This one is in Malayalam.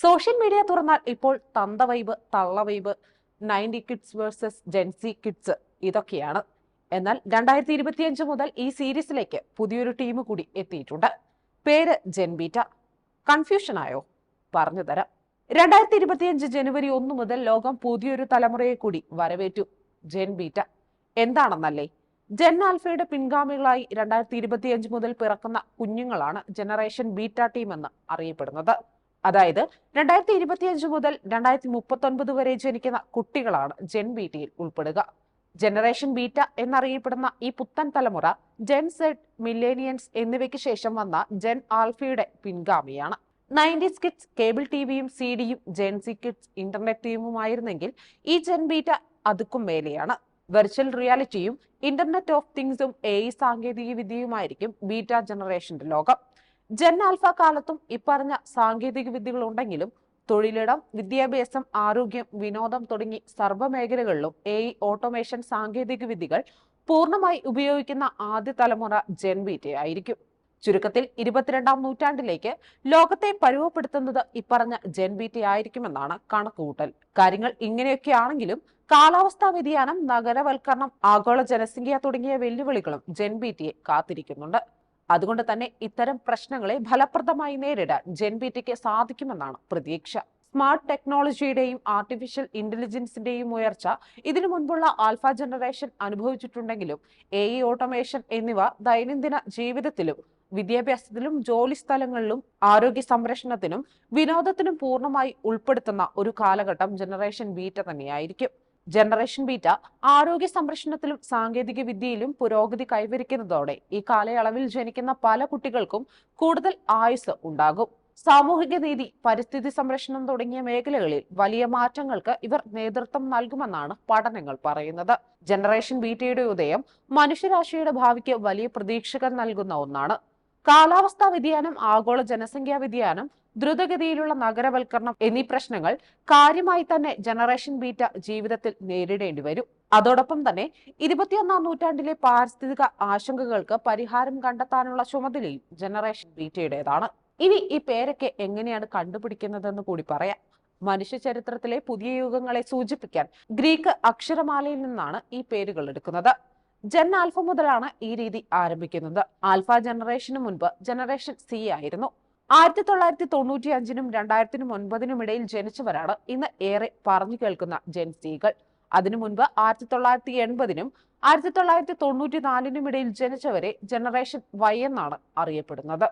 സോഷ്യൽ മീഡിയ തുറന്നാൽ ഇപ്പോൾ തന്ത വൈബ് തള്ള vibe ninety kids versus Gen Z kids ഇതൊക്കെയാണ്. എന്നാൽ രണ്ടായിരത്തി ഇരുപത്തിയഞ്ച് മുതൽ ഈ സീരീസിലേക്ക് പുതിയൊരു ടീം കൂടി എത്തിയിട്ടുണ്ട്. പേര് ജെൻബീറ്റ കൺഫ്യൂഷനായോ പറഞ്ഞു തരാം. രണ്ടായിരത്തി ഇരുപത്തിയഞ്ച് ജനുവരി ഒന്ന് മുതൽ ലോകം പുതിയൊരു തലമുറയെ കൂടി വരവേറ്റു ജെൻബീറ്റ എന്താണെന്നല്ലേ? ജെൻ ആൽഫയുടെ പിൻഗാമികളായി രണ്ടായിരത്തി ഇരുപത്തിയഞ്ച് മുതൽ പിറക്കുന്ന കുഞ്ഞുങ്ങളാണ് ജനറേഷൻ ബീറ്റ ടീം എന്ന് അറിയപ്പെടുന്നത്. അതായത് രണ്ടായിരത്തി ഇരുപത്തിയഞ്ച് മുതൽ രണ്ടായിരത്തി മുപ്പത്തൊൻപത് വരെ ജനിക്കുന്ന കുട്ടികളാണ് ജെൻ ബീറ്റയിൽ ഉൾപ്പെടുക. ജനറേഷൻ ബീറ്റ എന്നറിയപ്പെടുന്ന ഈ പുത്തൻ തലമുറ ജെൻ സെഡ് മില്ലേനിയൻസ് എന്നിവയ്ക്ക് ശേഷം വന്ന ജെൻ ആൽഫയുടെ പിൻഗാമിയാണ്. നയന്റീസ് കിഡ്സ് കേബിൾ ടി വിയും സി ഡിയും ജെൻസി കിഡ്സ് ഇന്റർനെറ്റ് ടീമുമായിരുന്നെങ്കിൽ ഈ ജെൻ ബീറ്റ അതുക്കും മേലെയാണ്. വെർച്വൽ റിയാലിറ്റിയും ഇന്റർനെറ്റ് ഓഫ് തിങ്സും എ സാങ്കേതിക വിദ്യയുമായിരിക്കും ബീറ്റ ജനറേഷന്റെ ലോകം. ജെൻ ആൽഫ കാലത്തും ഇപ്പറഞ്ഞ സാങ്കേതിക വിദ്യകൾ ഉണ്ടെങ്കിലും തൊഴിലിടം വിദ്യാഭ്യാസം ആരോഗ്യം വിനോദം തുടങ്ങി സർവമേഖലകളിലും എ ഓട്ടോമേഷൻ സാങ്കേതിക വിദ്യകൾ പൂർണമായി ഉപയോഗിക്കുന്ന ആദ്യ തലമുറ ജെൻ ബീറ്റയായിരിക്കും ചുരുക്കത്തിൽ ഇരുപത്തിരണ്ടാം നൂറ്റാണ്ടിലേക്ക് ലോകത്തെ പരുവപ്പെടുത്തുന്നത് ഇപ്പറഞ്ഞ ജെൻ ബീറ്റ ആയിരിക്കുമെന്നാണ് കണക്കുകൂട്ടൽ. കാര്യങ്ങൾ ഇങ്ങനെയൊക്കെയാണെങ്കിലും കാലാവസ്ഥാ വ്യതിയാനം നഗരവൽക്കരണം ആഗോള ജനസംഖ്യ തുടങ്ങിയ വെല്ലുവിളികളും ജെൻ ബീറ്റയെ കാത്തിരിക്കുന്നുണ്ട്. അതുകൊണ്ട് തന്നെ ഇത്തരം പ്രശ്നങ്ങളെ ഫലപ്രദമായി നേരിടാൻ ജെൻ ബീറ്റയ്ക്ക് സാധിക്കുമെന്നാണ് പ്രതീക്ഷ. സ്മാർട്ട് ടെക്നോളജിയുടെയും ആർട്ടിഫിഷ്യൽ ഇന്റലിജൻസിന്റെയും ഉയർച്ച ഇതിനു മുൻപുള്ള ആൽഫ ജനറേഷൻ അനുഭവിച്ചിട്ടുണ്ടെങ്കിലും എ ഇ ഓട്ടോമേഷൻ എന്നിവ ദൈനംദിന ജീവിതത്തിലും വിദ്യാഭ്യാസത്തിലും ജോലി സ്ഥലങ്ങളിലും ആരോഗ്യ സംരക്ഷണത്തിനും വിനോദത്തിനും പൂർണമായി ഉൾപ്പെടുത്തുന്ന ഒരു കാലഘട്ടം ജനറേഷൻ ബീറ്റ തന്നെയായിരിക്കും. ജനറേഷൻ ബീറ്റ ആരോഗ്യ സംരക്ഷണത്തിലും സാങ്കേതിക വിദ്യയിലും പുരോഗതി കൈവരിക്കുന്നതോടെ ഈ കാലയളവിൽ ജനിക്കുന്ന പല കുട്ടികൾക്കും കൂടുതൽ ആയുസ് ഉണ്ടാകും. സാമൂഹിക നീതി പരിസ്ഥിതി സംരക്ഷണം തുടങ്ങിയ മേഖലകളിൽ വലിയ മാറ്റങ്ങൾക്ക് ഇവർ നേതൃത്വം നൽകുമെന്നാണ് പഠനങ്ങൾ പറയുന്നത്. ജനറേഷൻ ബീറ്റയുടെ ഉദയം മനുഷ്യരാശിയുടെ ഭാവിക്ക് വലിയ പ്രതീക്ഷകൾ നൽകുന്ന ഒന്നാണ്. കാലാവസ്ഥാ വ്യതിയാനം ആഗോള ജനസംഖ്യാ വ്യതിയാനം ദ്രുതഗതിയിലുള്ള നഗരവൽക്കരണം എന്നീ പ്രശ്നങ്ങൾ കാര്യമായി തന്നെ ജനറേഷൻ ബീറ്റ ജീവിതത്തിൽ നേരിടേണ്ടി വരും. അതോടൊപ്പം തന്നെ ഇരുപത്തിയൊന്നാം നൂറ്റാണ്ടിലെ പാരിസ്ഥിതിക ആശങ്കകൾക്ക് പരിഹാരം കണ്ടെത്താനുള്ള ചുമതലയും ജനറേഷൻ ബീറ്റയുടേതാണ് ഇനി ഈ പേരൊക്കെ എങ്ങനെയാണ് കണ്ടുപിടിക്കുന്നതെന്ന് കൂടി പറയാം. മനുഷ്യ ചരിത്രത്തിലെ പുതിയ യുഗങ്ങളെ സൂചിപ്പിക്കാൻ ഗ്രീക്ക് അക്ഷരമാലയിൽ നിന്നാണ് ഈ പേരുകൾ എടുക്കുന്നത്. ജെൻ ആൽഫ മുതലാണ് ഈ രീതി ആരംഭിക്കുന്നത്. ആൽഫ ജനറേഷന് മുൻപ് ജനറേഷൻ സി ആയിരുന്നു. ആയിരത്തി തൊള്ളായിരത്തി തൊണ്ണൂറ്റി അഞ്ചിനും രണ്ടായിരത്തിനും ഒൻപതിനും ഇടയിൽ ജനിച്ചവരാണ് ഇന്ന് ഏറെ പറഞ്ഞു കേൾക്കുന്ന ജെൻ ജെൻസികൾ അതിനു മുൻപ് ആയിരത്തി തൊള്ളായിരത്തി എൺപതിനും ആയിരത്തി തൊള്ളായിരത്തി തൊണ്ണൂറ്റി നാലിനും ഇടയിൽ ജനിച്ചവരെ ജനറേഷൻ വൈ എന്നാണ് അറിയപ്പെടുന്നത്.